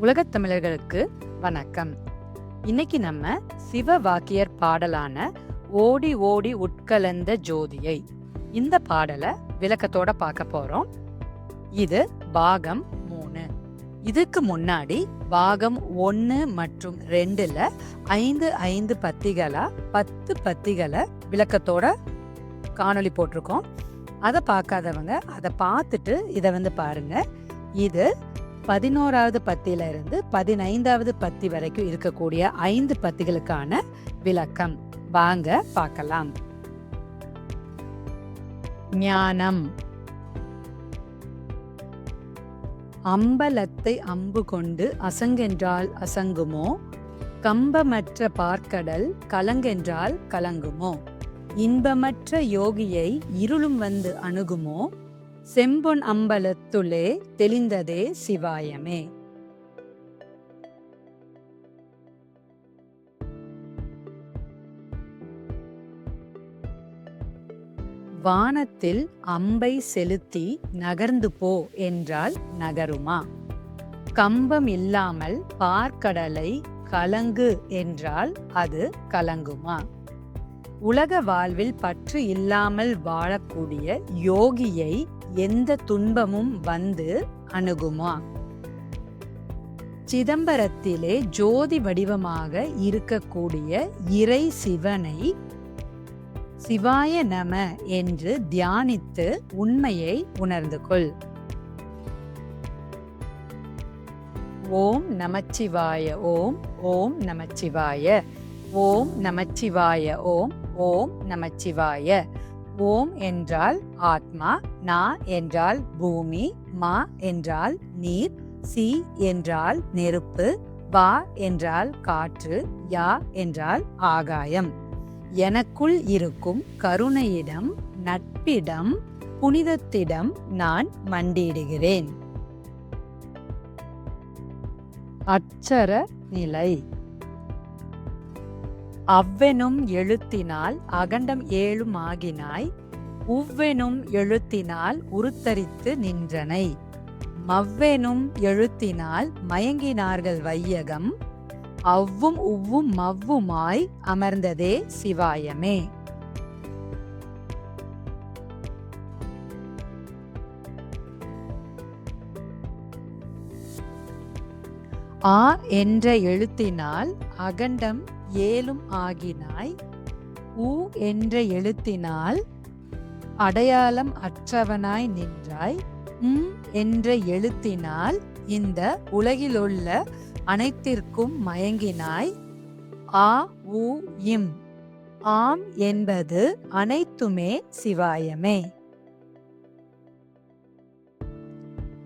உலகத் தமிழர்களுக்கு வணக்கம். இன்னைக்கு நம்ம சிவ வாக்கியர் பாடலான ஓடி ஓடி உட்கலந்த ஜோதியை இந்த பாடலை விளக்கத்தோட பார்க்க போறோம். இது பாகம் மூணு. இதுக்கு முன்னாடி பாகம் ஒன்று மற்றும் ரெண்டுல ஐந்து ஐந்து பத்திகளா பத்து பத்திகளை விளக்கத்தோட காணொளி போட்டிருக்கோம். அதை பார்க்காதவங்க அதை பார்த்துட்டு இதை வந்து பாருங்க. இது பதினோராவது பத்தியிலிருந்து பதினைந்தாவது பத்தி வரைக்கும் இருக்கக்கூடிய ஐந்து பத்திகளுக்கான விளக்கம். வாங்க பார்க்கலாம். ஞானம். அம்பலத்தை அம்பு கொண்டு அசங்கென்றால் அசங்குமோ? கம்பமற்ற பார்க்கடல் கலங்கென்றால் கலங்குமோ? இன்பமற்ற யோகியை இருளும் வந்து அணுகுமோ? செம்பொன் அம்பலத்துளே தெளிந்ததே சிவாயமே. வானத்தில் அம்பை செலுத்தி நகர்ந்து போ என்றால் நகருமா? கம்பம் இல்லாமல் பார்க்கடலை கலங்கு என்றால் அது கலங்குமா? உலக வாழ்வில் பற்று இல்லாமல் வாழக்கூடிய யோகியை எந்த துன்பமும் வந்து அணுகுமா? சிதம்பரத்திலே ஜோதி வடிவமாக இருக்கக்கூடிய இறை சிவனை சிவாய நம என்று தியானித்து உண்மையை உணர்ந்து கொள். ஓம் நமச்சிவாய ஓம் ஓம் நமச்சிவாய ஓம் நமச்சிவாய ஓம் ஓம் நமச்சிவாய. ஓம் என்றால் ஆத்மா நா என்றால் பூமி மா என்றால் நீர் சி என்றால் நெருப்பு வா என்றால் காற்று யா என்றால் ஆகாயம். எனக்குள் இருக்கும் கருணையிடம் நட்பிடம் புனிதத்திடம் நான் மண்டியிடுகிறேன். அச்சர நிலை. அவ்வெனும் எழுத்தினால் அகண்டம் ஏழும் ஆகினாய் உவ்வெனும் எழுத்தினால் உருத்தரித்து நின்றனை. மவ்வெனும் எழுத்தினால் மயங்கினார்கள் வையகம் அவ்வும் உவ்வும் மவ்வுமாய் அமர்ந்ததே சிவாயமே. ஆ என்ற எழுத்தினால் அகண்டம் ஏலும் ஆகினாய். உ என்ற எழுத்தினால் அடையாளம் அற்றவனாய் நின்றாய். உம் என்ற எழுத்தினால் இந்த உலகிலுள்ள அனைத்திற்கும் மயங்கினாய். ஆ உ இம். ஆம் என்பது அனைத்துமே சிவாயமே.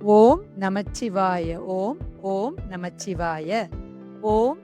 ஓம் நமச்சிவாய ஓம் ஓம் நமச்சிவாய. ஓம்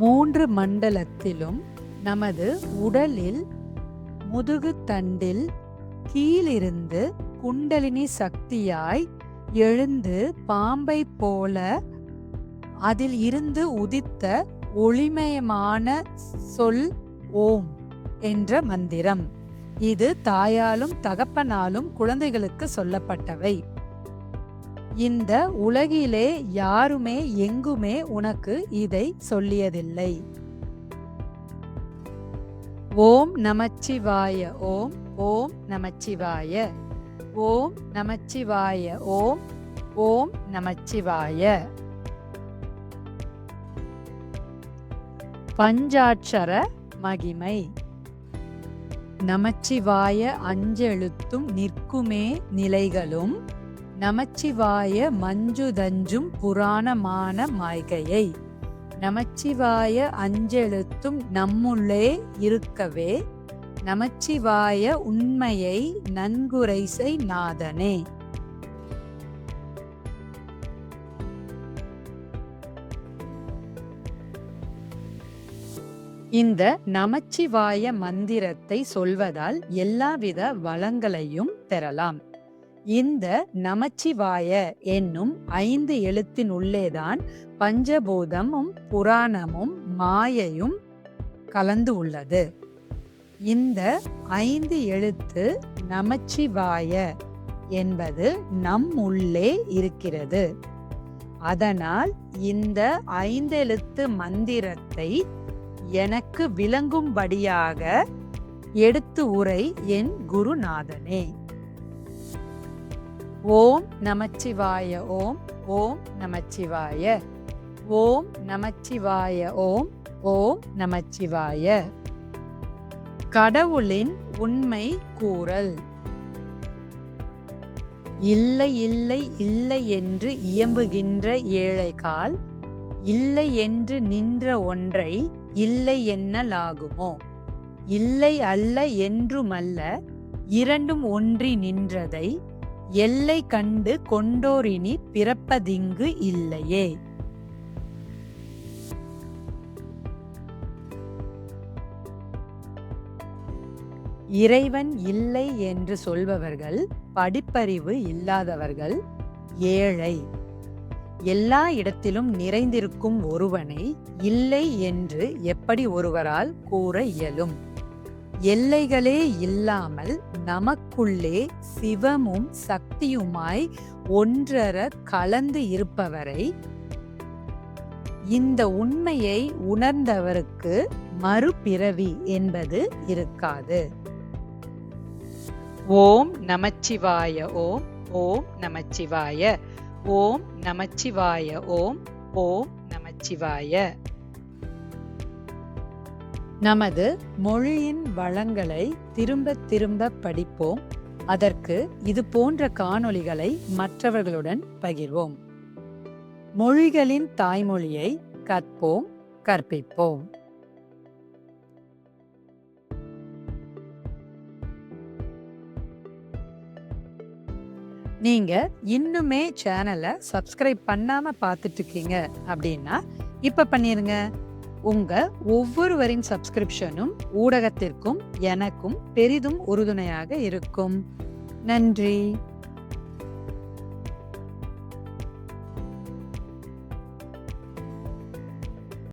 மூன்று மண்டலத்திலும் நமது உடலில் முதுகு தண்டில் கீழிருந்து குண்டலினி சக்தியாய் எழுந்து பாம்பை போல அதில் இருந்து உதித்த ஒளிமயமான சொல் ஓம் என்ற மந்திரம். இது தாயாலும் தகப்பனாலும் குழந்தைகளுக்கு சொல்லப்பட்டவை. இந்த உலகிலே யாருமே எங்குமே உனக்கு இதை சொல்லியதில்லை. ஓம் நமச்சிவாய ஓம் ஓம் நமச்சிவாய ஓம் நமச்சிவாய ஓம் ஓம் நமச்சிவாய. பஞ்சாட்சர மகிமை. நமச்சிவாய அஞ்செழுத்தும் நிற்குமே நிலைகளும் நமச்சிவாய மஞ்சுதஞ்சும் புராணமான மாய்கையை நமச்சிவாய அஞ்செழுத்தும் நம்முள்ளே இருக்கவே நமச்சிவாய உண்மையை நன்குரைசை நாதனே. இந்த நமச்சிவாய மந்திரத்தை சொல்வதால் எல்லாவித வளங்களையும் பெறலாம். இந்த நமச்சிவாய என்னும் ஐந்து எழுத்தின் உள்ளேதான் பஞ்சபூதமும் புராணமும் மாயையும் கலந்து உள்ளது. இந்த ஐந்து எழுத்து நமச்சிவாய என்பது நம் உள்ளே இருக்கிறது. அதனால் இந்த ஐந்தெழுத்து மந்திரத்தை எனக்கு விளங்கும்படியாக எடுத்து உரை என் குருநாதனே. ஓம் நமச்சிவாய ஓம் ஓம் நமச்சிவாய. ஓம் நமச்சிவாய ஓம் ஓம் நமச்சிவாய. கடவுளின் உண்மை கூறல். இல்லை இல்லை இல்லை என்று இயம்புகின்ற ஏழைகால் இல்லை என்று நின்ற ஒன்றை இல்லை என்னலாகுமோ? இல்லை அல்ல என்றுமல்ல இரண்டும் ஒன்றி நின்றதை எல்லை கண்டு கொண்டோரினி பிறப்பதிங்கு இல்லையே. இறைவன் இல்லை என்று சொல்பவர்கள் படிப்பறிவு இல்லாதவர்கள் ஏழை. எல்லா இடத்திலும் நிறைந்திருக்கும் ஒருவனை இல்லை என்று எப்படி ஒருவரால் கூற இயலும்? எல்லைகளே இல்லாமல் நமக்குள்ளே சிவமும் சக்தியுமாய் ஒன்றர கலந்து இருப்பவரை இந்த உண்மையை உணர்ந்தவருக்கு மறுபிறவி என்பது இருக்காது. ஓம் நமச்சிவாய ஓம் ஓம் நமச்சிவாய ஓம் நமச்சிவாய ஓம் ஓம் நமச்சிவாய. நமது மொழியின் வளங்களை திரும்ப திரும்ப படிப்போம். அதற்கு இது போன்ற காணொளிகளை மற்றவர்களுடன் பகிர்வோம். மொழிகளின் தாய்மொழியை கற்போம் கற்பிப்போம். நீங்க இன்னுமே சேனலை சப்ஸ்கிரைப் பண்ணாம பார்த்துட்டு இருக்கீங்க அப்படின்னா இப்ப பண்ணிருங்க. உங்க ஒவ்வொருவரின் சப்ஸ்கிரிப்ஷனும் ஊடகத்திற்கும் எனக்கும் பெரிதும் உறுதுணையாக இருக்கும். நன்றி.